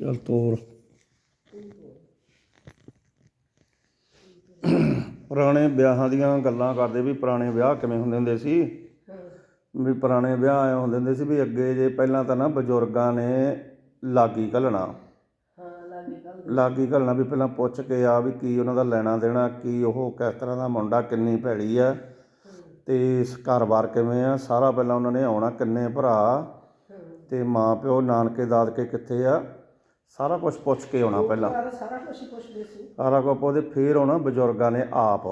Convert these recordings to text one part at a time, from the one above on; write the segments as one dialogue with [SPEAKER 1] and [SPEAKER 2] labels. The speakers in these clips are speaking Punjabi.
[SPEAKER 1] ਚਲ ਤੋਰ। ਪੁਰਾਣੇ ਵਿਆਹਾਂ ਦੀਆਂ ਗੱਲਾਂ ਕਰਦੇ ਵੀ ਪੁਰਾਣੇ ਵਿਆਹ ਕਿਵੇਂ ਹੁੰਦੇ ਹੁੰਦੇ ਸੀ? ਵੀ ਪੁਰਾਣੇ ਵਿਆਹ ਆਏ ਹੁੰਦੇ ਹੁੰਦੇ ਸੀ ਵੀ ਅੱਗੇ ਜੇ ਪਹਿਲਾਂ ਤਾਂ ਨਾ ਬਜ਼ੁਰਗਾਂ ਨੇ ਲਾਗੀ ਘੱਲਣਾ।
[SPEAKER 2] ਲਾਗੀ
[SPEAKER 1] ਘੱਲਣਾ ਵੀ ਪਹਿਲਾਂ ਪੁੱਛ ਕੇ ਆ ਵੀ ਕੀ ਉਹਨਾਂ ਦਾ ਲੈਣਾ ਦੇਣਾ, ਕੀ ਉਹ ਕਿਸ ਤਰ੍ਹਾਂ ਦਾ ਮੁੰਡਾ, ਕਿੰਨੀ ਭੈੜੀ ਆ ਤੇ ਘਰ-ਬਾਰ ਕਿਵੇਂ ਆ, ਸਾਰਾ ਪਹਿਲਾਂ ਉਹਨਾਂ ਨੇ ਆਉਣਾ ਕਿੰਨੇ ਭਰਾ ਤੇ ਮਾਂ ਪਿਓ ਨਾਨਕੇ ਦਾਦਕੇ ਕਿੱਥੇ ਆ? ਸਾਰਾ ਕੁਝ ਪੁੱਛ ਕੇ ਆਉਣਾ ਪਹਿਲਾਂ।
[SPEAKER 2] ਸਾਰਾ ਕੁਝ ਪੁੱਛਦੇ ਸੀ।
[SPEAKER 1] ਸਾਰਾ ਕੁਝ ਉਹਦੇ ਫੇਰ ਆਉਣਾ ਬਜ਼ੁਰਗਾਂ ਨੇ ਆਪ।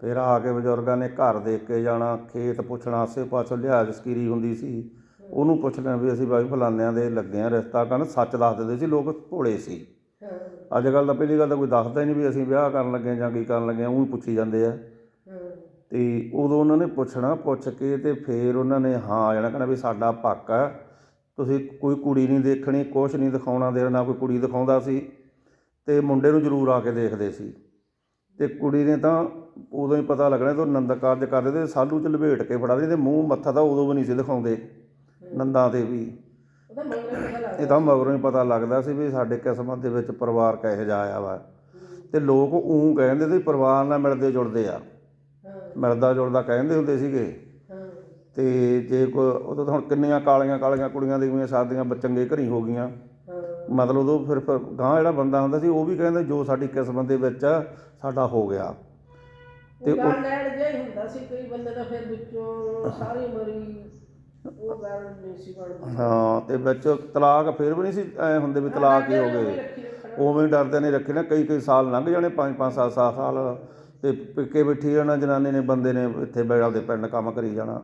[SPEAKER 1] ਫਿਰ ਆ ਕੇ ਬਜ਼ੁਰਗਾਂ ਨੇ ਘਰ ਦੇਖ ਕੇ ਜਾਣਾ ਖੇਤ ਪੁੱਛਣਾ ਆਸੇ ਪਾਸੋਂ ਲਿਹਾਜ਼ ਸਕੀਰੀ ਹੁੰਦੀ ਸੀ। ਉਹਨੂੰ ਪੁੱਛਣਾ ਵੀ ਅਸੀਂ ਬਾਈ ਫਲਾਨਿਆਂ ਦੇ ਲੱਗੇ ਆ ਰਿਸ਼ਤਾ ਕਰਨ ਸੱਚ ਦੱਸ ਦਿੰਦੇ ਸੀ ਲੋਕ ਭੋਲੇ ਸੀ। ਅੱਜ ਕੱਲ ਤਾਂ ਪਹਿਲੀ ਗੱਲ ਤਾਂ ਕੋਈ ਦੱਸਦਾ ਹੀ ਨਹੀਂ ਵੀ ਅਸੀਂ ਵਿਆਹ ਕਰਨ ਲੱਗੇ ਜਾਂ ਕੀ ਕਰਨ ਲੱਗੇ ਆ ਉਹ ਹੀ ਪੁੱਛੀ ਜਾਂਦੇ ਆ। ਤੇ ਉਦੋਂ ਉਹਨਾਂ ਨੇ ਪੁੱਛਣਾ ਪੁੱਛ ਕੇ ਤੇ ਫਿਰ ਉਹਨਾਂ ਨੇ ਹਾਂ ਜਾਣਾ ਕਹਿੰਦਾ ਵੀ ਸਾਡਾ ਪੱਕ ਆ। ਤੁਸੀਂ ਕੋਈ ਕੁੜੀ ਨਹੀਂ ਦੇਖਣੀ ਕੁਛ ਨਹੀਂ ਦਿਖਾਉਣਾ ਦੇ ਨਾ ਕੋਈ ਕੁੜੀ ਦਿਖਾਉਂਦਾ ਸੀ। ਤੇ ਮੁੰਡੇ ਨੂੰ ਜ਼ਰੂਰ ਆ ਕੇ ਦੇਖਦੇ ਸੀ। ਤੇ ਕੁੜੀ ਨੇ ਤਾਂ ਉਦੋਂ ਹੀ ਪਤਾ ਲੱਗਣਾ ਤੇ ਉਹ ਨੰਦ ਕਾਰਜ ਕਰਦੇ ਤੇ ਸਾਲੂ ਚ ਲਪੇਟ ਕੇ ਫੜਾ ਦੇ ਤੇ ਮੂੰਹ ਮੱਥਾ ਤਾਂ ਉਦੋਂ ਵੀ ਨਹੀਂ ਸੀ ਦਿਖਾਉਂਦੇ ਨੰਦਾਂ ਤੇ ਵੀ। ਇਹ ਤਾਂ ਮਗਰੋਂ ਹੀ ਪਤਾ ਲੱਗਦਾ ਸੀ ਵੀ ਸਾਡੇ ਕਿਸਮਤ ਦੇ ਵਿੱਚ ਪਰਿਵਾਰ ਕਿਹੋ ਜਿਹਾ ਆਇਆ ਵਾ। ਤੇ ਲੋਕ ਉਂ ਕਹਿੰਦੇ ਸੀ ਪਰਿਵਾਰ ਨਾਲ ਮਿਲਦੇ ਜੁਲਦੇ ਆ। ਮਿਲਦਾ ਜੁਲਦਾ ਕਹਿੰਦੇ ਹੁੰਦੇ ਸੀਗੇ। ਤੇ ਜੇ ਕੋਈ ਉਦੋਂ ਤਾਂ ਹੁਣ ਕਿੰਨੀਆਂ ਕਾਲੀਆਂ ਕਾਲੀਆਂ ਕੁੜੀਆਂ ਦੀ ਹੋਈਆਂ ਸਾਦੀਆਂ ਚੰਗੇ ਘਰੀ ਹੋ ਗਈਆਂ। ਮਤਲਬ ਉਦੋਂ ਫਿਰ ਫਿਰ ਗਾਂ ਜਿਹੜਾ ਬੰਦਾ ਹੁੰਦਾ ਸੀ ਉਹ ਵੀ ਕਹਿੰਦਾ ਜੋ ਸਾਡੀ ਕਿਸਮਤ ਦੇ ਵਿੱਚ ਆ ਸਾਡਾ ਹੋ ਗਿਆ।
[SPEAKER 2] ਤੇ ਉਹ ਲੈਣ ਜਿਹਾ ਹੀ ਹੁੰਦਾ ਸੀ ਕਈ ਬੰਦੇ ਤਾਂ ਫਿਰ ਵਿੱਚੋਂ ਸਾਰੀ ਉਮਰ ਹੀ ਉਹ ਗੱਲ ਨਹੀਂ ਸੀ ਬਣਦੀ।
[SPEAKER 1] ਹਾਂ ਤੇ ਵਿੱਚ ਤਲਾਕ ਫਿਰ ਵੀ ਨਹੀਂ ਸੀ ਐ ਹੁੰਦੇ ਵੀ ਤਲਾਕ ਹੀ ਹੋ ਗਏ। ਉਵੇਂ ਹੀ ਡਰਦੇ ਨੇ ਰੱਖੇ ਨਾ ਕਈ ਕਈ ਸਾਲ ਲੰਘ ਜਾਣੇ 5 5 7 7 ਸਾਲ। ਤੇ ਪਿੱਕੇ ਬੈਠੀ ਜਾਣਾ ਜਨਾਨੀ ਨੇ ਬੰਦੇ ਨੇ ਇੱਥੇ ਬੈਠ ਆਪਦੇ ਪਿੰਡ ਕੰਮ ਕਰੀ ਜਾਣਾ।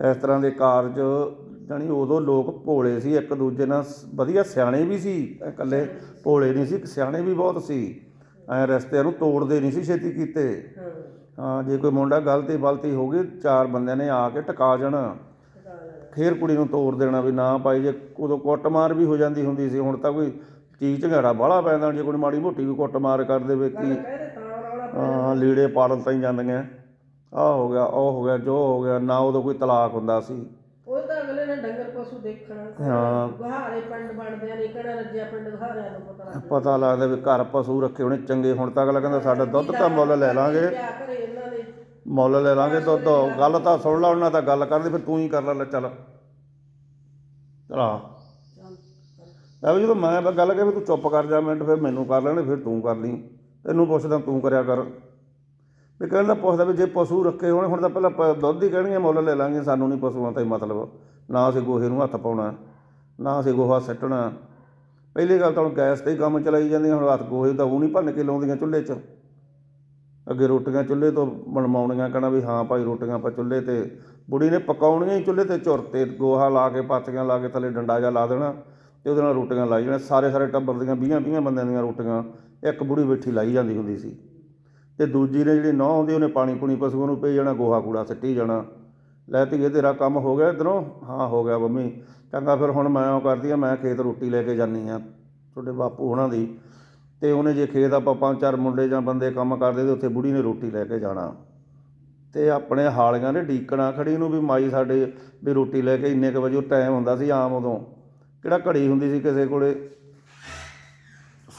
[SPEAKER 1] ਇਸ ਤਰ੍ਹਾਂ ਦੇ ਕਾਰਜ ਜਾਣੀ ਉਦੋਂ ਲੋਕ ਭੋਲੇ ਸੀ ਇੱਕ ਦੂਜੇ ਨਾਲ ਵਧੀਆ ਸਿਆਣੇ ਵੀ ਸੀ ਇਕੱਲੇ ਭੋਲੇ ਨਹੀਂ ਸੀ ਸਿਆਣੇ ਵੀ ਬਹੁਤ ਸੀ। ਐ ਰਸਤਿਆਂ ਨੂੰ ਤੋੜਦੇ ਨਹੀਂ ਸੀ ਛੇਤੀ ਕੀਤੇ।
[SPEAKER 2] ਹਾਂ
[SPEAKER 1] ਜੇ ਕੋਈ ਮੁੰਡਾ ਗਲਤੀ ਬਲਤੀ ਹੋ ਗਈ ਚਾਰ ਬੰਦਿਆਂ ਨੇ ਆ ਕੇ ਟਿਕਾ ਜਾਣਾ। ਫੇਰ ਕੁੜੀ ਨੂੰ ਤੋੜ ਦੇਣਾ ਵੀ ਨਾ ਭਾਈ ਜੇ ਉਦੋਂ ਕੁੱਟਮਾਰ ਵੀ ਹੋ ਜਾਂਦੀ ਹੁੰਦੀ ਸੀ ਹੁਣ ਤਾਂ ਕੋਈ ਚੀਜ਼ ਝਗੜਾ ਬਾਹਲਾ ਪੈਂਦਾ ਜੇ ਕੋਈ ਮਾੜੀ ਮੋਟੀ ਵੀ ਕੁੱਟਮਾਰ ਕਰ ਦੇਵੇ ਕੀ
[SPEAKER 2] ਤਾਂ
[SPEAKER 1] ਹਾਂ ਲੀੜੇ ਪਾੜਨ ਤਾਈਂ ਜਾਂਦੀਆਂ। ਆਹ ਹੋ ਗਿਆ ਉਹ ਹੋ ਗਿਆ ਜੋ ਹੋ ਗਿਆ ਨਾ ਉਦੋਂ ਕੋਈ ਤਲਾਕ ਹੁੰਦਾ ਸੀ।
[SPEAKER 2] ਉਹ ਤਾਂ ਅਗਲੇ ਨੇ ਡੰਗਰ ਪਸ਼ੂ ਦੇਖਣਾ
[SPEAKER 1] ਹਾਂ।
[SPEAKER 2] ਗੁਹਾਰੇ ਪਿੰਡ ਬਣਦੇ ਨੇ ਕਿਹੜਾ ਰੱਜਿਆ ਪਿੰਡ ਗੁਹਾਰਿਆਂ ਨੂੰ ਪਤਾ ਲੱਗ
[SPEAKER 1] ਪਤਾ ਲੱਗਦਾ ਵੀ ਘਰ ਪਸ਼ੂ ਰੱਖੇ ਹੋਣੇ ਚੰਗੇ ਹੁਣ ਤਾਂ ਅਗਲਾ ਕਹਿੰਦਾ ਸਾਡਾ ਦੁੱਧ ਤਾਂ ਮੁੱਲ ਲੈ ਲਾਂਗੇ।
[SPEAKER 2] ਕਿਆ ਕਰੇ ਇਹਨਾਂ ਨੇ
[SPEAKER 1] ਮੁੱਲ ਲੈ ਲਾਂਗੇ ਦੁੱਧ ਗੱਲ ਤਾਂ ਸੁਣ ਲਾ ਉਹਨਾਂ ਤਾਂ ਗੱਲ ਕਰਦੇ ਫਿਰ ਤੂੰ ਹੀ ਕਰ ਲੈ ਚੱਲ ਚਲਾ।
[SPEAKER 2] ਚੱਲ।
[SPEAKER 1] ਐ ਵੀ ਜਦੋਂ ਮੈਂ ਗੱਲ ਕਹੀ ਵੀ ਤੂੰ ਚੁੱਪ ਕਰ ਜਾ ਮਿੰਟ ਫਿਰ ਮੈਨੂੰ ਕਰ ਲੈਣੇ ਫਿਰ ਤੂੰ ਕਰ ਲਈ। ਤੈਨੂੰ ਪੁੱਛਦਾ ਤੂੰ ਕਰਿਆ ਕਰ। ਵੀ ਕਹਿਣ ਦਾ ਪੁੱਛਦਾ ਵੀ ਜੇ ਪਸ਼ੂ ਰੱਖੇ ਹੋਣ, ਹੁਣ ਤਾਂ ਪਹਿਲਾਂ ਪ- ਦੁੱਧ ਹੀ ਕਹਿਣਗੇ, ਮੁੱਲ ਲੈ ਲਾਂਗੇ, ਸਾਨੂੰ ਨਹੀਂ ਪਸ਼ੂਆਂ ਤਾਂ ਹੀ ਮਤਲਬ। ਨਾ ਅਸੀਂ ਗੋਹੇ ਨੂੰ ਹੱਥ ਪਾਉਣਾ, ਨਾ ਅਸੀਂ ਗੋਹਾ ਸੱਟਣਾ। ਪਹਿਲੀ ਗੱਲ ਤਾਂ ਹੁਣ ਗੈਸ ਤੇ ਹੀ ਕੰਮ ਚਲਾਈ ਜਾਂਦੀਆਂ, ਹੁਣ ਹੱਥ ਗੋਹੇ ਦਾ ਉਹ ਨਹੀਂ ਭੰਨ ਕੇ ਲਾਉਂਦੀਆਂ ਚੁੱਲ੍ਹੇ 'ਚ। ਅੱਗੇ ਰੋਟੀਆਂ ਚੁੱਲ੍ਹੇ ਤੋਂ ਬਣਵਾਉਣੀਆਂ, ਕਹਿਣਾ ਵੀ ਹਾਂ ਭਾਈ ਰੋਟੀਆਂ ਆਪਾਂ ਚੁੱਲ੍ਹੇ ਤੇ, ਬੁੜੀ ਨੇ ਪਕਾਉਣੀਆਂ ਹੀ ਚੁੱਲ੍ਹੇ ਤੇ ਝੁਰ ਤੇ ਗੋਹਾ ਲਾ ਕੇ ਪਾਤੀਆਂ ਲਾ ਕੇ ਥੱਲੇ ਡੰਡਾ ਜਿਹਾ ਲਾ ਦੇਣਾ ਤੇ ਉਹਦੇ ਨਾਲ ਰੋਟੀਆਂ ਲਾਈ ਜਾਣਾ। ਸਾਰੇ ਸਾਰੇ ਟੱਬਰ ਦੀਆਂ 20 20 ਬੰਦਿਆਂ ਦੀਆਂ ਰੋਟੀਆਂ, ਇੱਕ ਬੁੜੀ ਬੈਠੀ ਲਾਈ ਜਾਂਦੀ ਹੁੰਦੀ ਸੀ। ਤੇ ਦੂਜੀ ਨੇ ਜਿਹੜੀ ਨੌਂ ਆਉਂਦੀ, ਉਹਨੇ ਪਾਣੀ ਪੂਣੀ ਪਸ਼ੂਆਂ ਨੂੰ ਪਈ ਜਾਣਾ, ਗੋਹਾ ਕੂੜਾ ਸਿੱਟੀ ਜਾਣਾ। ਲੈ ਧੀਏ, ਤੇਰਾ ਕੰਮ ਹੋ ਗਿਆ ਇਧਰੋਂ? ਹਾਂ, ਹੋ ਗਿਆ ਮੰਮੀ। ਚੰਗਾ, ਫਿਰ ਹੁਣ ਮੈਂ ਉਹ ਕਰਦੀ ਆ, ਮੈਂ ਖੇਤ ਰੋਟੀ ਲੈ ਕੇ ਜਾਨੀ ਆ, ਤੁਹਾਡੇ ਬਾਪੂ ਉਹਨਾਂ ਦੀ। ਤੇ ਉਹਨੇ ਜੇ ਖੇਤ ਆਪਾਂ ਪੰਜ ਚਾਰ ਮੁੰਡੇ ਜਾਂ ਬੰਦੇ ਕੰਮ ਕਰਦੇ ਤੇ ਉੱਥੇ ਬੁੜੀ ਨੇ ਰੋਟੀ ਲੈ ਕੇ ਜਾਣਾ। ਤੇ ਆਪਣੇ ਹਾਲੀਆਂ ਨੇ ਡੀਕਣਾ ਖੜੀ ਨੂੰ ਵੀ ਮਾਈ ਸਾਡੇ ਵੀ ਰੋਟੀ ਲੈ ਕੇ ਇੰਨੇ ਕੁ ਵਜੇ ਟਾਈਮ ਹੁੰਦਾ ਸੀ ਆਮ ਉਦੋਂ। ਕਿਹੜਾ ਘੜੀ ਹੁੰਦੀ ਸੀ ਕਿਸੇ ਕੋਲੇ?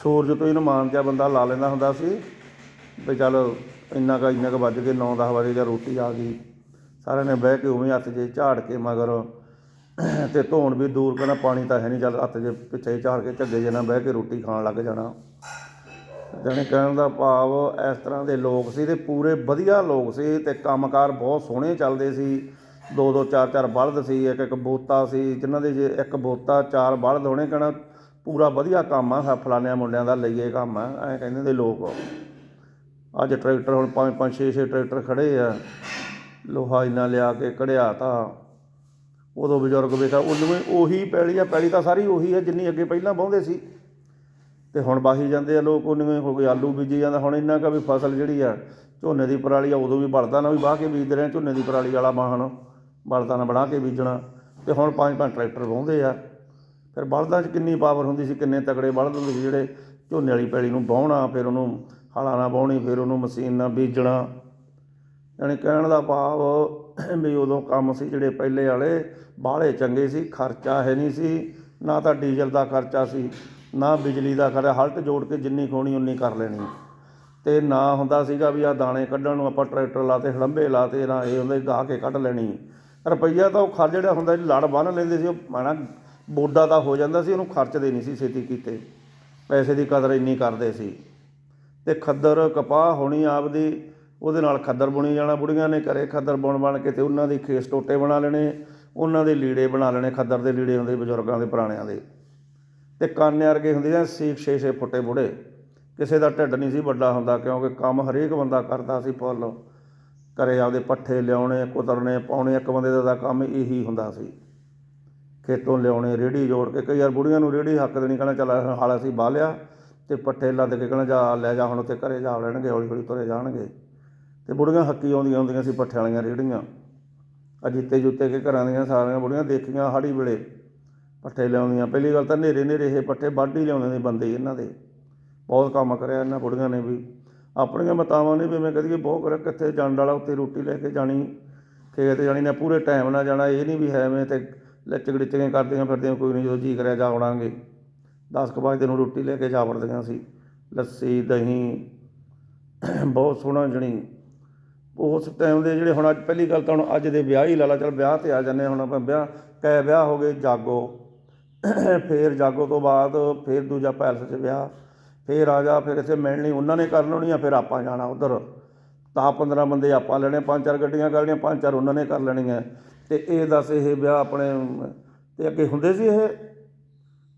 [SPEAKER 1] ਸੂਰਜ ਤੋਂ ਹੀ ਨਮਾਨ ਜਿਹਾ ਬੰਦਾ ਲਾ ਲੈਂਦਾ ਹੁੰਦਾ ਸੀ। ਵੀ ਚੱਲ ਇੰਨਾ ਕੁ ਇੰਨਾ ਕੁ ਵੱਜ ਕੇ 9-10 ਵਜੇ ਜਾਂ ਰੋਟੀ ਆ ਗਈ। ਸਾਰਿਆਂ ਨੇ ਬਹਿ ਕੇ ਉਵੇਂ ਹੱਥ ਜੇ ਝਾੜ ਕੇ ਮਗਰ ਅਤੇ ਧੋਣ ਵੀ ਦੂਰ ਕਹਿੰਦਾ ਪਾਣੀ ਤਾਂ ਹੈ ਨਹੀਂ ਚੱਲ ਹੱਥ ਜੇ ਪਿੱਛੇ ਝਾੜ ਕੇ ਝੱਗੇ ਜਿਹੇ ਨਾਲ ਬਹਿ ਕੇ ਰੋਟੀ ਖਾਣ ਲੱਗ ਜਾਣਾ। ਜਾਣੀ ਕਹਿਣ ਦਾ ਭਾਵ ਇਸ ਤਰ੍ਹਾਂ ਦੇ ਲੋਕ ਸੀ ਤੇ ਪੂਰੇ ਵਧੀਆ ਲੋਕ ਸੀ ਤੇ ਕੰਮਕਾਰ ਬਹੁਤ ਸੋਹਣੇ ਚੱਲਦੇ ਸੀ। ਦੋ ਦੋ, ਚਾਰ ਚਾਰ ਬਲਦ ਸੀ, ਇੱਕ ਇੱਕ ਬੋਤਾ ਸੀ, ਜਿਨ੍ਹਾਂ ਦੇ ਜੇ ਇੱਕ ਬੋਤਾ ਚਾਰ ਬਲਦ ਹੋਣੇ, ਕਹਿਣਾ ਪੂਰਾ ਵਧੀਆ ਕੰਮ ਆ ਫਲਾਨਿਆਂ ਮੁੰਡਿਆਂ ਦਾ ਲਈਏ ਕੰਮ ਆ, ਐਂ ਕਹਿੰਦੇ ਦੇ ਲੋਕ। ਅੱਜ ਟਰੈਕਟਰ ਹੁਣ ਪੰਜ ਪੰਜ, ਛੇ ਛੇ ਟਰੈਕਟਰ ਖੜੇ ਆ। ਲੋਹਾ ਇੰਨਾ ਲਿਆ ਕੇ ਕਢਿਆ ਤਾਂ ਉਦੋਂ ਬਜ਼ੁਰਗ ਵੇਖਾ ਉਹਨੂੰ ਉਹੀ ਪੈਲੀ ਆ, ਪੈਲੀ ਤਾਂ ਸਾਰੀ ਉਹੀ ਆ, ਜਿੰਨੀ ਅੱਗੇ ਪਹਿਲਾਂ ਵਾਹੁੰਦੇ ਸੀ। ਤੇ ਹੁਣ ਵਾਹੀ ਜਾਂਦੇ ਆ ਲੋਕ ਉਹਨੂੰ ਹੋ ਗਏ, ਆਲੂ ਬੀਜੀ ਜਾਂਦਾ, ਹੁਣ ਇੰਨਾ ਕਾ ਵੀ ਫਸਲ ਜਿਹੜੀ ਆ, ਝੋਨੇ ਦੀ ਪਰਾਲੀ ਆ, ਉਦੋਂ ਵੀ ਬਲਦਾਂ ਨਾਲ ਵੀ ਬਾਹ ਕੇ ਬੀਜਦੇ ਰਹੇ, ਝੋਨੇ ਦੀ ਪਰਾਲੀ ਵਾਲਾ ਵਾਹਣ, ਬਲਦਾਂ ਨਾਲ ਬਣਾ ਕੇ ਬੀਜਣਾ। ਤੇ ਹੁਣ ਪੰਜ ਪੰਜ ਟਰੈਕਟਰ ਵਾਹੁੰਦੇ ਆ। ਫਿਰ ਬਲਦਾਂ 'ਚ ਕਿੰਨੀ ਪਾਵਰ ਹੁੰਦੀ ਸੀ, ਕਿੰਨੇ ਤਕੜੇ ਬਲਦ ਹੁੰਦੇ ਸੀ ਜਿਹੜੇ ਝੋਨੇ ਵਾਲੀ ਪੈਲੀ ਨੂੰ ਵਾਹੁਣਾ, ਫਿਰ ਉਹਨੂੰ ਹਲਾਂ ਨਾ ਵਾਹੁਣੀ ਫਿਰ ਉਹਨੂੰ ਮਸ਼ੀਨ ਨਾਲ ਬੀਜਣਾ। ਯਾਨੀ ਕਹਿਣ ਦਾ ਭਾਵ ਵੀ ਉਦੋਂ ਕੰਮ ਸੀ ਜਿਹੜੇ ਪਹਿਲੇ ਵਾਲੇ ਬਾਹਲੇ ਚੰਗੇ ਸੀ ਖਰਚਾ ਹੈ ਨਹੀਂ ਸੀ ਨਾ ਤਾਂ ਡੀਜ਼ਲ ਦਾ ਖਰਚਾ ਸੀ ਨਾ ਬਿਜਲੀ ਦਾ ਖਰਚਾ ਹਲਟ ਜੋੜ ਕੇ ਜਿੰਨੀ ਖੋਣੀ ਉਨੀ ਕਰ ਲੈਣੀ। ਤੇ ਨਾ ਹੁੰਦਾ ਸੀਗਾ ਵੀ ਆ ਦਾਣੇ ਕੱਢਣ ਨੂੰ ਆਪਾਂ ਟਰੈਕਟਰ ਲਾਤੇ ਹੜੰਬੇ ਲਾਤੇ ਨਾ ਇਹ ਹੁੰਦੇ ਗਾਹ ਕੇ ਕੱਢ ਲੈਣੀ। ਰੁਪਈਆ ਤਾਂ ਉਹ ਖਰ ਜਿਹੜਾ ਹੁੰਦਾ ਸੀ, ਲੜ ਬੰਨ ਲੈਂਦੇ ਸੀ ਉਹ ਮਾਣਾ ਬੋਡਾ ਦਾ ਹੋ ਜਾਂਦਾ ਸੀ ਉਹਨੂੰ ਖਰਚਦੇ ਨਹੀਂ ਸੀ ਛੇਤੀ ਕੀਤੇ। ਪੈਸੇ ਦੀ ਕਦਰ ਇੰਨੀ ਕਰਦੇ ਸੀ। ਅਤੇ ਖੱਦਰ ਕਪਾਹ ਹੋਣੀ ਆਪਦੀ, ਉਹਦੇ ਨਾਲ ਖੱਦਰ ਬੁਣੀ ਜਾਣਾ। ਬੁੜੀਆਂ ਨੇ ਘਰੇ ਖੱਦਰ ਬੁਣ ਬਣ ਕੇ ਅਤੇ ਉਹਨਾਂ ਦੀ ਖੇਸ ਟੋਟੇ ਬਣਾ ਲੈਣੇ, ਉਹਨਾਂ ਦੇ ਲੀੜੇ ਬਣਾ ਲੈਣੇ, ਖੱਦਰ ਦੇ ਲੀੜੇ ਹੁੰਦੇ ਬਜ਼ੁਰਗਾਂ ਦੇ, ਪੁਰਾਣਿਆਂ ਦੇ। ਅਤੇ ਕਾਨੇ ਵਰਗੇ ਹੁੰਦੇ ਜਾਂ ਸੀਖ 6-6 ਫੁੱਟੇ ਬੁੜੇ। ਕਿਸੇ ਦਾ ਢਿੱਡ ਨਹੀਂ ਸੀ ਵੱਡਾ ਹੁੰਦਾ, ਕਿਉਂਕਿ ਕੰਮ ਹਰੇਕ ਬੰਦਾ ਕਰਦਾ ਸੀ ਫੁੱਲ। ਘਰੇ ਆਪਦੇ ਪੱਠੇ ਲਿਆਉਣੇ, ਕੁਤਰਨੇ, ਪਾਉਣੇ, ਇੱਕ ਬੰਦੇ ਦਾ ਤਾਂ ਕੰਮ ਇਹੀ ਹੁੰਦਾ ਸੀ। ਖੇਤੋਂ ਲਿਆਉਣੇ, ਰੇੜੀ ਜੋੜ ਕੇ, ਕਈ ਵਾਰ ਬੁੜੀਆਂ ਨੂੰ ਰੇੜੀ ਹੱਕ ਦੇਣੀ, ਕਹਿੰਦਾ ਚੱਲ ਹਾਲ ਅਸੀਂ ਬਾਹ ਲਿਆ। ਤੇ ਪੱਠੇ ਲੱਦ ਕੇ ਕਹਿਣਾ ਜਾ, ਲੈ ਜਾ ਹੁਣ ਉੱਥੇ ਘਰੇ ਜਾ ਲੈਣਗੇ ਹੌਲੀ ਹੌਲੀ ਤੁਰੇ ਜਾਣਗੇ। ਤੇ ਬੁੜੀਆਂ ਹੱਕੀ ਆਉਂਦੀਆਂ ਹੁੰਦੀਆਂ ਸੀ ਪੱਠੇ ਵਾਲੀਆਂ ਰੇੜੀਆਂ ਅਜੀਤੇ ਜੁੱਤੇ ਕੇ ਘਰਾਂ ਦੀਆਂ ਸਾਰੀਆਂ ਬੁੜੀਆਂ ਦੇਖੀਆਂ ਹਾੜੀ ਵੇਲੇ। ਪੱਠੇ ਲਿਆਉਂਦੀਆਂ। ਪਹਿਲੀ ਗੱਲ ਤਾਂ ਨੇਰੇ ਨੇਰੇ ਇਹ ਪੱਠੇ ਵੱਢ ਹੀ ਲਿਆਉਂਦੇ ਨੇ ਬੰਦੇ ਇਹਨਾਂ ਦੇ। ਬਹੁਤ ਕੰਮ ਕਰਿਆ ਇਹਨਾਂ ਬੁੜੀਆਂ ਨੇ ਵੀ। ਆਪਣੀਆਂ ਮਤਾਵਾਂ ਨੇ ਵੀ ਮੈਂ ਕਦੀ ਬਹੁਤ ਕਰਿਆ, ਕਿੱਥੇ ਜਾਣ ਵਾਲਾ ਉੱਤੇ ਰੋਟੀ ਲੈ ਕੇ ਜਾਣੀ, ਖੇਤ ਜਾਣੀ, ਨਾ ਪੂਰੇ ਟਾਈਮ ਨਾਲ ਜਾਣਾ, ਇਹ ਨਹੀਂ ਵੀ ਹੈ ਮੈਂ ਤੇ ਲਚਕੜੇ ਚਗੇ ਕਰਦੀਆਂ ਫਿਰਦੀਆਂ, ਕੋਈ ਨਹੀਂ ਜਦੋਂ ਜੀ ਕਰਿਆ ਜਾ ਆਉਣਾਂਗੇ। ਦਸ ਕੁ ਵਜੇ ਨੂੰ ਰੋਟੀ ਲੈ ਕੇ ਜਾ ਵੜਦੀਆਂ ਸੀ। ਲੱਸੀ, ਦਹੀਂ, ਬਹੁਤ ਸੋਹਣਾ ਜਣੀ। ਉਸ ਟਾਈਮ ਦੇ ਜਿਹੜੇ ਹੁਣ ਅੱਜ ਪਹਿਲੀ ਗੱਲ ਤਾਂ ਹੁਣ ਅੱਜ ਦੇ ਵਿਆਹ ਹੀ ਲਾਲਾ ਚਲ ਵਿਆਹ ਤੇ ਆ ਜਾਂਦੇ ਹੁਣ ਆਪਾਂ ਵਿਆਹ ਕੈ ਵਿਆਹ ਹੋ ਗਏ, ਜਾਗੋ। ਫੇਰ ਜਾਗੋ ਤੋਂ ਬਾਅਦ ਫੇਰ ਦੂਜਾ ਪੈਲਸ 'ਚ ਵਿਆਹ, ਫੇਰ ਆ ਜਾ, ਫਿਰ ਇੱਥੇ ਮਿਲਣੀ ਉਹਨਾਂ ਨੇ ਕਰ ਲੈਣੀ ਆ, ਫਿਰ ਆਪਾਂ ਜਾਣਾ ਉਧਰ। ਤਾਂ 15 ਬੰਦੇ ਆਪਾਂ ਲੈਣੇ, ਪੰਜ ਚਾਰ ਗੱਡੀਆਂ ਕਰਨੀਆਂ ਪੰਜ ਚਾਰ ਉਹਨਾਂ ਨੇ ਕਰ ਲੈਣੀਆਂ। ਤੇ ਇਹ ਦੱਸ ਇਹ ਵਿਆਹ ਆਪਣੇ, ਤੇ ਅੱਗੇ ਹੁੰਦੇ ਸੀ ਇਹ?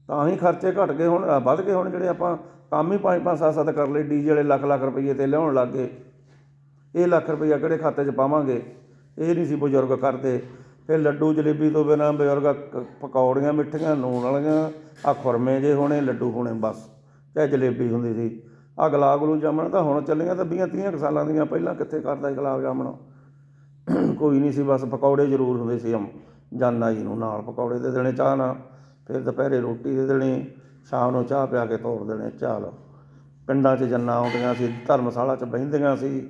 [SPEAKER 1] ਤਾਂ ਹੀ ਖਰਚੇ ਘਟ ਗਏ ਹੁਣ ਵੱਧ ਗਏ ਹੁਣ ਜਿਹੜੇ ਆਪਾਂ ਕੰਮ ਹੀ ਪੰਜ ਪੰਜ, ਸੱਤ ਸੱਤ ਕਰ ਲਏ ਡੀਜੇ ਵਾਲੇ ਲੱਖ ਲੱਖ ਰੁਪਏ ਤੇ ਲਿਆਉਣ ਲੱਗ ਗਏ। ਇਹ ਲੱਖ ਰੁਪਈਆ ਕਿਹੜੇ ਖਾਤੇ 'ਚ ਪਾਵਾਂਗੇ? ਇਹ ਨਹੀਂ ਸੀ ਬਜ਼ੁਰਗ ਕਰਦੇ। ਫਿਰ ਲੱਡੂ ਜਲੇਬੀ ਤੋਂ ਬਿਨਾਂ ਬਜ਼ੁਰਗ ਕ- ਪਕੌੜੀਆਂ, ਮਿੱਠੀਆਂ ਨੂਣ ਵਾਲੀਆਂ ਆ ਖੁਰਮੇ ਜੇ ਹੋਣੇ, ਲੱਡੂ ਹੋਣੇ ਬਸ, ਚਾਹੇ ਜਲੇਬੀ ਹੁੰਦੀ ਸੀ। ਆ ਗੁਲਾਬ ਗਲੂ ਜਾਮਣ ਤਾਂ ਹੁਣ ਚੱਲੀਆਂ ਤਾਂ 20 30 ਸਾਲਾਂ ਦੀਆਂ, ਪਹਿਲਾਂ ਕਿੱਥੇ ਕਰਦਾ ਸੀ ਗੁਲਾਬ ਜਾਮਣ? ਕੋਈ ਨਹੀਂ ਸੀ, ਬਸ ਪਕੌੜੇ ਜ਼ਰੂਰ ਹੁੰਦੇ ਸੀ ਅਮ ਜਾਨਾ ਜੀ ਨੂੰ ਨਾਲ ਪਕੌੜੇ ਦੇ ਦੇਣੇ ਚਾਹ ਨਾਲ। ਫਿਰ ਦੁਪਹਿਰੇ ਰੋਟੀ ਦੇ ਦੇਣੀ, ਸ਼ਾਮ ਨੂੰ ਚਾਹ ਪਿਆ ਕੇ ਤੋਰ ਦੇਣੇ ਚਾਲ ਪਿੰਡਾਂ 'ਚ ਜੰਨਾ ਆਉਂਦੀਆਂ ਸੀ, ਧਰਮਸ਼ਾਲਾ 'ਚ ਬਹਿੰਦੀਆਂ ਸੀ।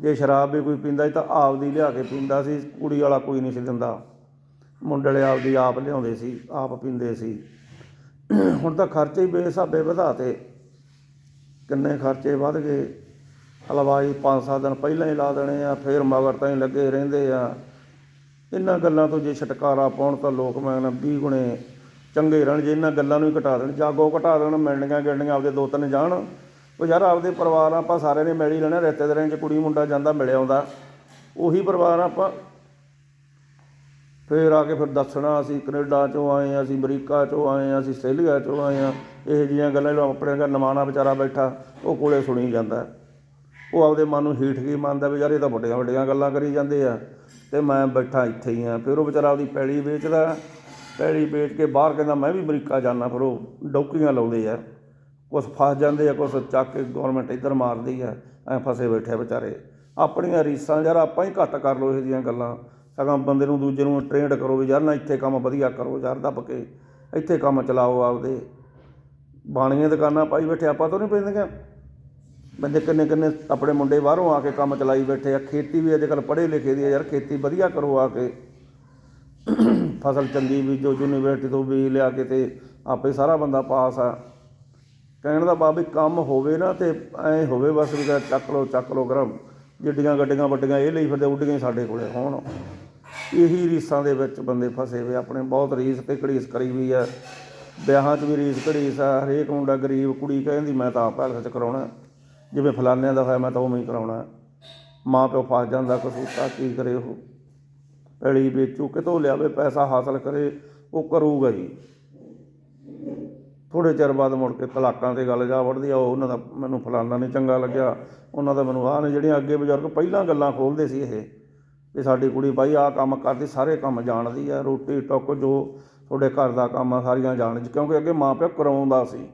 [SPEAKER 1] ਜੇ ਸ਼ਰਾਬ ਵੀ ਕੋਈ ਪੀਂਦਾ ਸੀ ਤਾਂ ਆਪਦੀ ਲਿਆ ਕੇ ਪੀਂਦਾ ਸੀ, ਕੁੜੀ ਵਾਲਾ ਕੋਈ ਨਹੀਂ ਸੀ ਦਿੰਦਾ। ਮੁੰਡਲੇ ਆਪਦੀ ਆਪ ਲਿਆਉਂਦੇ ਸੀ, ਆਪ ਪੀਂਦੇ ਸੀ। ਹੁਣ ਤਾਂ ਖਰਚੇ ਹੀ ਬੇਸਾਬੇ ਵਧਾਤੇ ਕਿੰਨੇ ਖਰਚੇ ਵੱਧ ਗਏ। ਹਲਵਾਈ 5-7 ਦਿਨ ਪਹਿਲਾਂ ਹੀ ਲਾ ਦੇਣੇ ਆ, ਫਿਰ ਮਗਰ ਤਾਂ ਹੀ ਲੱਗੇ ਰਹਿੰਦੇ ਆ। ਇਹਨਾਂ ਗੱਲਾਂ ਤੋਂ ਜੇ ਛੁਟਕਾਰਾ ਪਾਉਣ ਤਾਂ ਲੋਕ ਮੈਂ ਨਾ 20 ਗੁਣੇ ਚੰਗੇ ਰਹਿਣ, ਜੇ ਇਹਨਾਂ ਗੱਲਾਂ ਨੂੰ ਹੀ ਘਟਾ ਦੇਣ। ਜਾਗੋ ਘਟਾ ਦੇਣ, ਮਿਲਣੀਆਂ ਗਿਲਣੀਆਂ ਆਪਦੇ ਦੋ ਤਿੰਨ ਜਾਣ। ਉਹ ਯਾਰ ਆਪਦੇ ਪਰਿਵਾਰ ਆਪਾਂ ਸਾਰਿਆਂ ਨੇ ਮਿਲ ਹੀ ਲੈਣਾ। ਰਿਸ਼ਤੇਦਾਰਾਂ 'ਚ ਕੁੜੀ ਮੁੰਡਾ ਜਾਂਦਾ ਮਿਲ ਆਉਂਦਾ। ਉਹੀ ਪਰਿਵਾਰ ਆਪਾਂ। ਫਿਰ ਆ ਕੇ ਫਿਰ ਦੱਸਣਾ, ਅਸੀਂ ਕੈਨੇਡਾ ਚੋਂ ਆਏ ਆ, ਅਸੀਂ ਅਮਰੀਕਾ ਚੋਂ ਆਏ ਆ, ਅਸੀਂ ਆਸਟ੍ਰੇਲੀਆ ਚੋਂ ਆਏ ਆ। ਇਹ ਜਿਹੀਆਂ ਗੱਲਾਂ ਜੋ ਆਪਣੇ ਘਰ ਨਮਾਣਾ ਵਿਚਾਰਾ ਬੈਠਾ, ਉਹ ਕੋਲੇ ਸੁਣੀ ਜਾਂਦਾ। ਉਹ ਆਪਦੇ ਮਨ ਨੂੰ ਹੀਠ ਕੀ ਮੰਨਦਾ ਵੀ ਯਾਰ ਇਹ ਤਾਂ ਵੱਡੀਆਂ ਵੱਡੀਆਂ ਗੱਲਾਂ ਕਰੀ ਜਾਂਦੇ ਆ। ਤੇ ਮੈਂ ਬੈਠਾ ਇੱਥੇ ਹੀ ਆ। ਫਿਰ ਉਹ ਵਿਚਾਰਾ ਆਪਦੀ ਪੈਲੀ ਵੇਚਦਾ। ਪੈਲੀ ਵੇਚ ਕੇ ਬਾਹਰ ਕਹਿੰਦਾ, ਮੈਂ ਵੀ ਅਮਰੀਕਾ ਜਾਣਾ ਫਿਰ ਉਹ ਡੌਕੀਆਂ ਲਾਉਂਦੇ ਆ। ਕੁਛ ਫਸ ਜਾਂਦੇ ਆ, ਕੁਛ ਚੱਕ ਕੇ ਗਵਰਨਮੈਂਟ ਇੱਧਰ ਮਾਰਦੀ ਆ, ਐ ਫਸੇ ਬੈਠੇ ਆ ਵਿਚਾਰੇ। ਆਪਣੀਆਂ ਰੀਸਾਂ ਯਾਰ ਆਪਾਂ ਹੀ ਘੱਟ ਕਰ ਲਓ ਇਹ ਜਿਹੀਆਂ ਗੱਲਾਂ। ਸਗੋਂ ਬੰਦੇ ਨੂੰ ਦੂਜੇ ਨੂੰ ਟ੍ਰੇਨਡ ਕਰੋ ਵੀ ਯਾਰ ਨਾ ਇੱਥੇ ਕੰਮ ਵਧੀਆ ਕਰੋ, ਯਾਰ ਦੱਬ ਕੇ ਇੱਥੇ ਕੰਮ ਚਲਾਓ ਆਪਦੇ। ਬਾਣੀਆਂ ਦੁਕਾਨਾਂ ਪਾਈ ਬੈਠੇ, ਆਪਾਂ ਤੋਂ ਨਹੀਂ ਪੈਂਦੀਆਂ। ਬੰਦੇ ਕਿੰਨੇ ਕਿੰਨੇ ਆਪਣੇ ਮੁੰਡੇ ਬਾਹਰੋਂ ਆ ਕੇ ਕੰਮ ਚਲਾਈ ਬੈਠੇ ਆ। ਖੇਤੀ ਵੀ ਅੱਜ ਕੱਲ੍ਹ ਪੜ੍ਹੇ ਲਿਖੇ ਦੀ ਆ ਯਾਰ, ਖੇਤੀ ਵਧੀਆ ਕਰੋ ਆ ਕੇ। ਫਸਲ ਚੰਗੀ ਬੀਜੋ, ਯੂਨੀਵਰਸਿਟੀ ਤੋਂ ਬੀਜ ਲਿਆ ਕੇ ਤੇ ਆਪੇ ਸਾਰਾ ਬੰਦਾ ਪਾਸ ਆ। ਕਹਿਣ ਦਾ ਬਾਬੀ ਕੰਮ ਹੋਵੇ ਨਾ ਤੇ ਐ ਹੋਵੇ ਬਸ ਵੀ ਕਿਤੇ ਚੱਕ ਲਓ ਚੱਕ ਲਓ ਗਰਮ ਜਿੱਡੀਆਂ ਗੱਡੀਆਂ ਵੱਡੀਆਂ ਇਹ ਲਈ ਫਿਰਦੇ, ਉੱਡੀਆਂ ਹੀ ਸਾਡੇ ਕੋਲੇ ਹੋਣ। ਇਹੀ ਰੀਸਾਂ ਦੇ ਵਿੱਚ ਬੰਦੇ ਫਸੇ ਹੋਏ ਆਪਣੇ ਬਹੁਤ ਰੀਸ ਤੇ ਘੜੀਸ ਕਰੀ ਵੀ ਆ। ਵਿਆਹਾਂ 'ਚ ਵੀ ਰੀਸ ਘੜੀਸ ਆ। ਹਰੇਕ ਮੁੰਡਾ ਗਰੀਬ ਕੁੜੀ ਕਹਿੰਦੀ, ਮੈਂ ਤਾਂ ਆਪ ਹੈਲਥ 'ਚ ਕਰਾਉਣਾ ਜਿਵੇਂ ਫਲਾਨਿਆਂ ਦਾ ਹੋਇਆ, ਮੈਂ ਤਾਂ ਉਵੇਂ ਹੀ ਕਰਾਉਣਾ ਮਾਂ ਪਿਓ ਫਸ ਜਾਂਦਾ, ਕਸੂਤਾ ਕੀ ਕਰੇ ਉਹ? ਪੈਲੀ ਵੇਚੂ, ਕਿਤੋਂ ਲਿਆਵੇ, ਪੈਸਾ ਹਾਸਲ ਕਰੇ, ਉਹ ਕਰੂਗਾ ਜੀ ਥੋੜੇ ਚਿਰ ਬਾਅਦ ਮੁੜ ਕੇ ਤਲਾਕਾਂ ਤੇ ਗੱਲ ਜਾ ਵੜਦੀ ਆ, ਉਹ ਉਹਨਾਂ ਦਾ ਮੈਨੂੰ ਫਲਾਨਾ ਨਹੀਂ ਚੰਗਾ ਲੱਗਿਆ। ਉਹਨਾਂ ਦਾ ਮੈਨੂੰ, ਆਹ ਨੇ ਜਿਹੜੀਆਂ ਅੱਗੇ ਬਜ਼ੁਰਗ ਪਹਿਲਾਂ ਗੱਲਾਂ ਖੋਲਦੇ ਸੀ ਇਹ, ਵੀ ਸਾਡੀ ਕੁੜੀ ਬਾਈ ਆਹ ਕੰਮ ਕਰਦੀ, ਸਾਰੇ ਕੰਮ ਜਾਣਦੀ ਆ, ਰੋਟੀ, ਟੁੱਕ, ਜੋ ਤੁਹਾਡੇ ਘਰ ਦਾ ਕੰਮ ਆ, ਸਾਰੀਆਂ ਜਾਣ ਕਿਉਂਕਿ ਅੱਗੇ ਮਾਂ ਪਿਓ ਕਰਾਉਂਦਾ ਸੀ।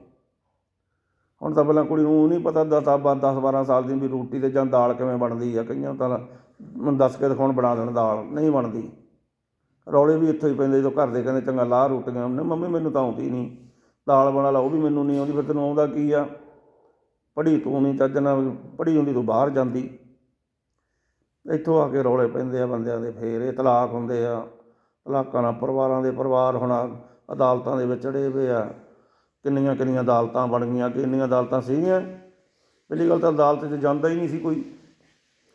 [SPEAKER 1] ਹੁਣ ਤਾਂ ਪਹਿਲਾਂ ਕੁੜੀ ਨੂੰ ਨਹੀਂ ਪਤਾ, ਦਸ ਬਾਰ 10 12 ਸਾਲ ਦੀ ਵੀ ਰੋਟੀ ਤੇ ਜਾਂ ਦਾਲ ਕਿਵੇਂ ਬਣਦੀ ਆ, ਕਈਆਂ ਤਾਂ ਮੈਨੂੰ ਦੱਸ ਕੇ ਦਿਖਾਉਣ ਬਣਾ ਦੇਣ ਦਾਲ, ਨਹੀਂ ਬਣਦੀ। ਰੌਲੇ ਵੀ ਇੱਥੋਂ ਹੀ ਪੈਂਦੇ, ਜਦੋਂ ਘਰ ਦੇ ਕਹਿੰਦੇ ਚੰਗਾ ਲਾਹ ਰੋਟੀਆਂ ਨੇ ਮੰਮੀ, ਮੈਨੂੰ ਤਾਂ ਆਉਂਦੀ ਨਹੀਂ। ਦਾਲ ਬਣਾ ਲਾ, ਉਹ ਵੀ ਮੈਨੂੰ ਨਹੀਂ ਆਉਂਦੀ, ਫਿਰ ਤੈਨੂੰ ਆਉਂਦਾ ਕੀ ਆ? ਪੜ੍ਹੀ ਤੂੰ ਨਹੀਂ, ਚੱਜ ਨਾਲ ਪੜ੍ਹੀ ਹੁੰਦੀ, ਤੂੰ ਬਾਹਰ ਜਾਂਦੀ। ਇੱਥੋਂ ਆ ਕੇ ਰੌਲੇ ਪੈਂਦੇ ਆ ਬੰਦਿਆਂ ਦੇ, ਫੇਰ ਇਹ ਤਲਾਕ ਹੁੰਦੇ ਆ। ਤਲਾਕਾਂ ਨਾਲ ਪਰਿਵਾਰਾਂ ਦੇ ਪਰਿਵਾਰ ਹੁਣ ਅਦਾਲਤਾਂ ਦੇ ਵਿੱਚ ਚੜੇ ਹੋਏ ਆ। ਕਿੰਨੀਆਂ ਕਿੰਨੀਆਂ ਅਦਾਲਤਾਂ ਬਣ ਗਈਆਂ ਕਿੰਨੀਆਂ ਅਦਾਲਤਾਂ ਸੀਗੀਆਂ। ਪਹਿਲੀ ਗੱਲ ਤਾਂ ਅਦਾਲਤ 'ਚ ਜਾਂਦਾ ਹੀ ਨਹੀਂ ਸੀ ਕੋਈ।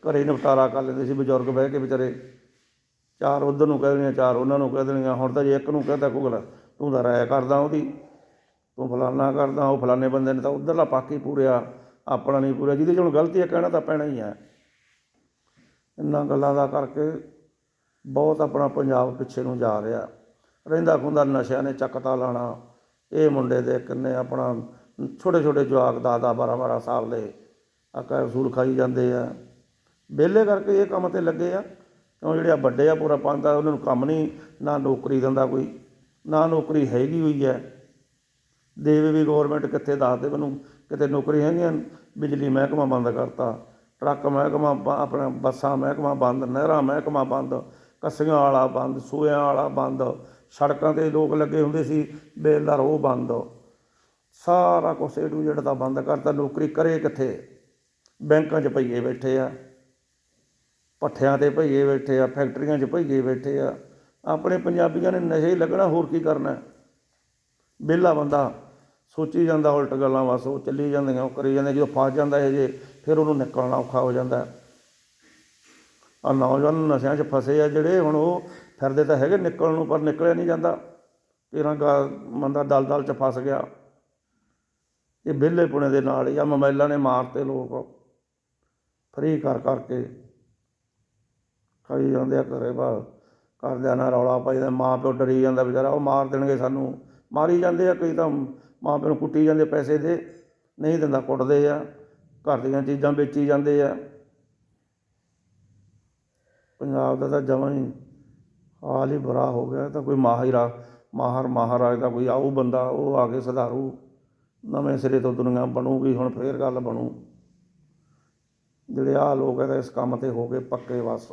[SPEAKER 1] ਘਰੇ ਨਿਪਟਾਰਾ ਕਰ ਲੈਂਦੇ ਸੀ, ਬਜ਼ੁਰਗ ਬਹਿ ਕੇ ਵਿਚਾਰੇ। ਚਾਰ ਉਧਰ ਨੂੰ ਕਹਿ ਦੇਣੀਆਂ, ਚਾਰ ਉਹਨਾਂ ਨੂੰ ਕਹਿ ਦੇਣੀਆਂ। ਹੁਣ ਤਾਂ ਜੇ ਇੱਕ ਨੂੰ ਕਹਤਾ ਕੋਈ ਗੱਲ ਤੂੰ ਤਾਂ ਰਾਇ ਕਰਦਾ ਉਹਦੀ। ਤੂੰ ਫਲਾਨਾ ਕਰਦਾ, ਉਹ ਫਲਾਨੇ ਬੰਦੇ ਨੇ ਤਾਂ ਉਧਰਲਾ ਹੀ ਪੂਰਿਆ, ਆਪਣਾ ਨਹੀਂ ਪੂਰਿਆ। ਜਿਹਦੇ 'ਚ ਗਲਤੀ ਹੈ, ਕਹਿਣਾ ਤਾਂ ਪੈਣਾ ਹੀ ਹੈ। ਇੰਨਾ ਗੱਲਾਂ ਦਾ ਕਰਕੇ ਬਹੁਤ ਆਪਣਾ ਪੰਜਾਬ ਪਿੱਛੇ ਨੂੰ ਜਾ ਰਿਹਾ। ਰਹਿੰਦਾ ਖੁੰਦਾ ਨਸ਼ਿਆਂ ਨੇ ਚੱਕਤਾ ਲਾਣਾ। ਇਹ ਮੁੰਡੇ ਦੇ ਕਿੰਨੇ ਆਪਣਾ ਛੋਟੇ ਛੋਟੇ ਜਵਾਕ ਦਾਦਾ ਦਸ ਬਾਰਾਂ ਸਾਲ ਦੇ। ਆ ਕੈਪਸੂਲ ਖਾਈ ਜਾਂਦੇ ਆ। ਵਿਹਲੇ ਕਰਕੇ ਇਹ ਕੰਮ ਤੇ ਲੱਗੇ ਆ। ਕਿਉਂ ਜਿਹੜੇ ਆ ਵੱਡੇ ਆ, ਪੂਰਾ ਪੰਦਾ ਉਹਨਾਂ ਨੂੰ ਕੰਮ ਨਹੀਂ, ਨਾ ਨੌਕਰੀ ਦਿੰਦਾ ਕੋਈ, ਨਾ ਨੌਕਰੀ ਹੈਗੀ ਹੋਈ ਹੈ। ਦੇਵੇ ਵੀ ਗਵਰਨਮੈਂਟ ਕਿੱਥੇ ਦੱਸਦੇ ਮੈਨੂੰ, ਕਿਤੇ ਨੌਕਰੀ ਹੈਗੀਆਂ ਬਿਜਲੀ ਮਹਿਕਮਾ ਬੰਦ ਕਰਤਾ, ਟਰੱਕ ਮਹਿਕਮਾ ਬ- ਆਪਣਾ ਬੱਸਾਂ ਮਹਿਕਮਾ ਬੰਦ, ਨਹਿਰਾਂ ਮਹਿਕਮਾ ਬੰਦ, ਕੱਸੀਆਂ ਵਾਲਾ ਬੰਦ ਸੂਇਆਂ ਵਾਲਾ ਬੰਦ, ਸੜਕਾਂ ਤੇ ਲੋਕ ਲੱਗੇ ਹੁੰਦੇ ਸੀ ਬੇਲਦਾਰ ਉਹ ਬੰਦ। ਸਾਰਾ ਕੁਛ ਏ ਟੂ ਜ਼ੈਡ ਦਾ ਬੰਦ ਕਰਤਾ, ਨੌਕਰੀ ਕਰੇ ਕਿੱਥੇ? ਬੈਂਕਾਂ 'ਚ ਭਈਏ ਬੈਠੇ ਆ। ਭੱਠਿਆਂ ਤੇ ਭਈਏ ਬੈਠੇ ਆ, ਫੈਕਟਰੀਆਂ 'ਚ ਭਈਏ ਬੈਠੇ ਆ। ਆਪਣੇ ਪੰਜਾਬੀਆਂ ਨੇ ਨਸ਼ੇ ਹੀ ਲੱਗਣਾ, ਹੋਰ ਕੀ ਕਰਨਾ? ਹੈ? ਵਿਹਲਾ ਬੰਦਾ ਸੋਚੀ ਜਾਂਦਾ, ਉਲਟ ਗੱਲਾਂ ਬਸ, ਉਹ ਚੱਲੀ ਜਾਂਦੀਆਂ, ਉਹ ਕਰੀ ਜਾਂਦੇ ਜਦੋਂ ਫਸ ਜਾਂਦਾ ਇਹ ਜੇ, ਫਿਰ ਉਹਨੂੰ ਨਿਕਲਣਾ ਔਖਾ ਹੋ ਜਾਂਦਾ। ਆ ਨੌਜਵਾਨ ਨਸ਼ਿਆਂ 'ਚ ਫਸੇ ਆ ਜਿਹੜੇ, ਹੁਣ ਉਹ ਫਿਰਦੇ ਤਾਂ ਹੈਗੇ ਨਿਕਲਣ ਨੂੰ, ਪਰ ਨਿਕਲਿਆ ਨਹੀਂ ਜਾਂਦਾ। ਤੇਰਾ ਗਾ ਬੰਦਾ ਦਲ ਦਲ 'ਚ ਫਸ ਗਿਆ। ਇਹ ਵਿਹਲੇ ਪੁਣੇ ਦੇ ਨਾਲ ਜਾਂ ਮੋਬਾਈਲਾਂ ਨੇ ਮਾਰਤੇ ਲੋਕ। ਫਰੀ ਕਰ ਕਰਕੇ ਖਾਈ ਜਾਂਦੇ ਆ ਘਰੇ ਬਾ ਘਰਦਿਆਂ ਨਾਲ ਰੌਲਾ ਪਾਈ ਜਾਂਦਾ ਮਾਂ ਪਿਓ ਡਰੀ ਜਾਂਦਾ ਵਿਚਾਰਾ, ਉਹ ਮਾਰ ਦੇਣਗੇ ਸਾਨੂੰ। ਮਾਰੀ ਜਾਂਦੇ ਆ ਕਈ ਤਾਂ ਮਾਂ ਪਿਓ ਨੂੰ ਕੁੱਟੀ ਜਾਂਦੇ ਪੈਸੇ ਦੇ, ਨਹੀਂ ਦਿੰਦਾ, ਕੁੱਟਦੇ ਆ। ਘਰ ਦੀਆਂ ਚੀਜ਼ਾਂ ਵੇਚੀ ਜਾਂਦੇ ਆ। ਪੰਜਾਬ ਦਾ ਤਾਂ ਜਮਾਂ ਹੀ ਹਾਲ ਹੀ ਬੁਰਾ ਹੋ ਗਿਆ ਤਾਂ ਕੋਈ ਮਾਹਿਰਾ ਮਾਹਰ ਮਹਾਰਾਜ ਦਾ ਕੋਈ ਆਊ ਬੰਦਾ, ਉਹ ਆ ਕੇ ਸੁਧਾਰੂ। ਨਵੇਂ ਸਿਰੇ ਤੋਂ ਦੁਨੀਆ ਬਣੂਗੀ, ਹੁਣ ਫੇਰ ਗੱਲ ਬਣੂ। ਜਿਹੜੇ ਆ ਲੋਕ ਹੈ ਤਾਂ ਇਸ ਕੰਮ ਤੇ ਹੋ ਗਏ ਪੱਕੇ ਬਸ।